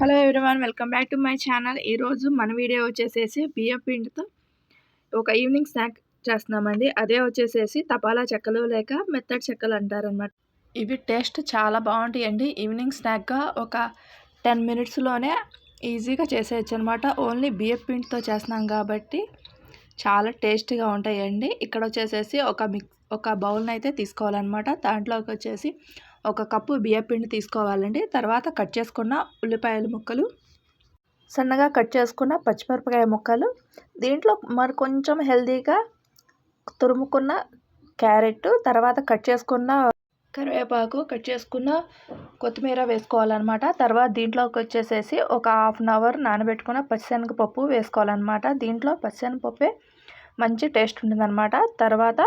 Hello everyone welcome back to my channel. ఈరోజు మన video వచ్చేసేసి బియ్యం పిండితో ఒక ఈవినింగ్ స్నాక్ చేస్తున్నామండి. అదే వచ్చేసేసి తపాలా చెక్కలు లేక మెత్తడి చెక్కలు అంటారనమాట ఇవి టేస్ట్ చాలా బాగుంటాయండి. ఈవినింగ్ స్నాక్గా ఒక టెన్ మినిట్స్లోనే ఈజీగా చేసేయచ్చు అనమాట ఓన్లీ బియ్యం పిండితో చేస్తున్నాం కాబట్టి చాలా టేస్టీగా ఉంటాయండి. ఇక్కడ వచ్చేసేసి ఒక మిక్ ఒక బౌల్ని అయితే తీసుకోవాలన్నమాట. దాంట్లోకి వచ్చేసి ఒక కప్పు బియ్యపిండి తీసుకోవాలండి. తర్వాత కట్ చేసుకున్న ఉల్లిపాయల ముక్కలు సన్నగా కట్ చేసుకున్న పచ్చిమిరపకాయ ముక్కలు దీంట్లో మరి కొంచెం హెల్దీగా తురుముకున్న క్యారెట్ తర్వాత కట్ చేసుకున్న కరివేపాకు కట్ చేసుకున్న కొత్తిమీర వేసుకోవాలన్నమాట. తర్వాత దీంట్లోకి వచ్చేసేసి ఒక హాఫ్ అన్ అవర్ నానబెట్టుకున్న పచ్చిశనగపప్పు వేసుకోవాలన్నమాట. దీంట్లో పచ్చిశనగపప్పే మంచి టేస్ట్ ఉంటుందన్నమాట. తర్వాత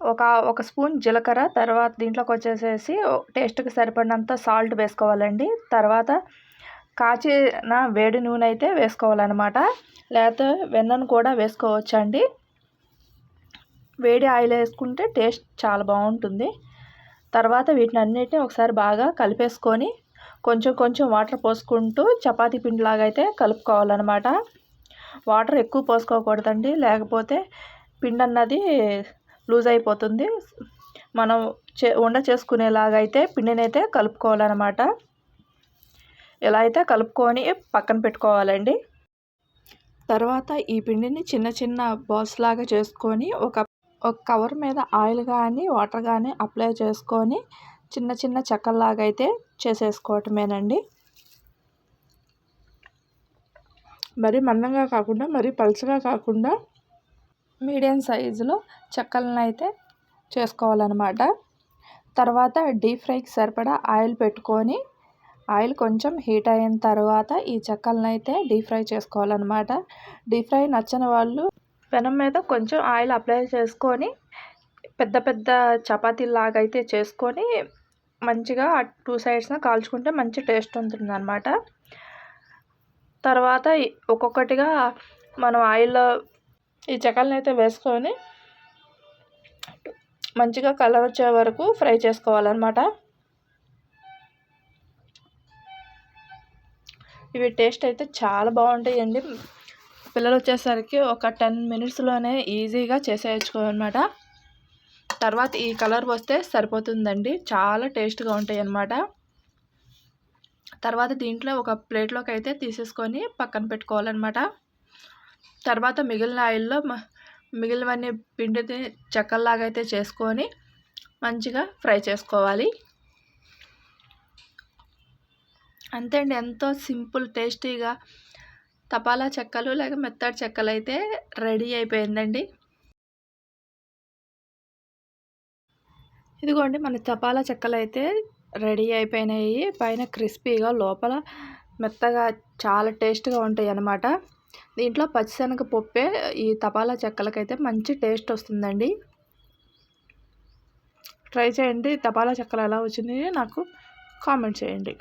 ఒక ఒక స్పూన్ జీలకర్ర తర్వాత దీంట్లోకి వచ్చేసేసి టేస్ట్కి సరిపడినంత సాల్ట్ వేసుకోవాలండి. తర్వాత కాచిన వేడి నూనె అయితే వేసుకోవాలన్నమాట. లేకపోతే వెన్నను కూడా వేసుకోవచ్చండి. వేడి ఆయిల్ వేసుకుంటే టేస్ట్ చాలా బాగుంటుంది. తర్వాత వీటిని అన్నిటిని ఒకసారి బాగా కలిపేసుకొని కొంచెం కొంచెం వాటర్ పోసుకుంటూ చపాతీ పిండిలాగా అయితే కలుపుకోవాలన్నమాట. వాటర్ ఎక్కువ పోసుకోకూడదండి. లేకపోతే పిండి అన్నది లూజ్ అయిపోతుంది. మనం చే వండ చేసుకునేలాగా అయితే పిండిని అయితే కలుపుకోవాలన్నమాట. ఇలా అయితే కలుపుకొని పక్కన పెట్టుకోవాలండి. తర్వాత ఈ పిండిని చిన్న చిన్న బాల్స్ లాగా చేసుకొని ఒక ఒక కవర్ మీద ఆయిల్ కానీ వాటర్ కానీ అప్లై చేసుకొని చిన్న చిన్న చెక్కల్లాగా అయితే చేసేసుకోవటమేనండి. మరి మందంగా కాకుండా మరి పలుచగా కాకుండా మీడియం సైజులో చెక్కలను అయితే చేసుకోవాలన్నమాట. తర్వాత డీప్ ఫ్రైకి సరిపడా ఆయిల్ పెట్టుకొని ఆయిల్ కొంచెం హీట్ అయిన తర్వాత ఈ చెక్కలను అయితే డీప్ ఫ్రై చేసుకోవాలన్నమాట. డీప్ ఫ్రై నచ్చని వాళ్ళు పెనం మీద కొంచెం ఆయిల్ అప్లై చేసుకొని పెద్ద పెద్ద చపాతీలాగా అయితే చేసుకొని మంచిగా టూ సైడ్స్న కాల్చుకుంటే మంచి టేస్ట్ ఉంటుంది అన్నమాట తర్వాత ఒక్కొక్కటిగా మనం ఆయిల్లో ఈ చెక్కలను అయితే వేసుకొని మంచిగా కలర్ వచ్చే వరకు ఫ్రై చేసుకోవాలన్నమాట. ఇవి టేస్ట్ అయితే చాలా బాగుంటాయండి. పిల్లలు వచ్చేసరికి ఒక టెన్ మినిట్స్లోనే ఈజీగా చేసేయచ్చు అనమాట తర్వాత ఈ కలర్ వస్తే సరిపోతుందండి. చాలా టేస్ట్గా ఉంటాయి అన్నమాట తర్వాత దీంట్లో ఒక ప్లేట్లోకి అయితే తీసేసుకొని పక్కన పెట్టుకోవాలన్నమాట. తర్వాత మిగిలిన ఆయిల్లో మిగిలినవన్నీ పిండితే చెక్కల్లాగా అయితే చేసుకొని మంచిగా ఫ్రై చేసుకోవాలి. అంతే అండి. ఎంతో సింపుల్ టేస్టీగా తపాలా చెక్కలు లేక మెత్తడి చెక్కలు అయితే రెడీ అయిపోయిందండి. ఇదిగోండి మన తపాలా చెక్కలు అయితే రెడీ అయిపోయినాయి. పైన క్రిస్పీగా లోపల మెత్తగా చాలా టేస్ట్గా ఉంటాయి అన్నమాట దీంట్లో పచ్చిశనగ పప్పే ఈ తపాలా చెక్కలకైతే మంచి టేస్ట్ వస్తుందండి. ట్రై చేయండి తపాలా చెక్కలు ఎలా వచ్చినాయి నాకు కామెంట్ చేయండి.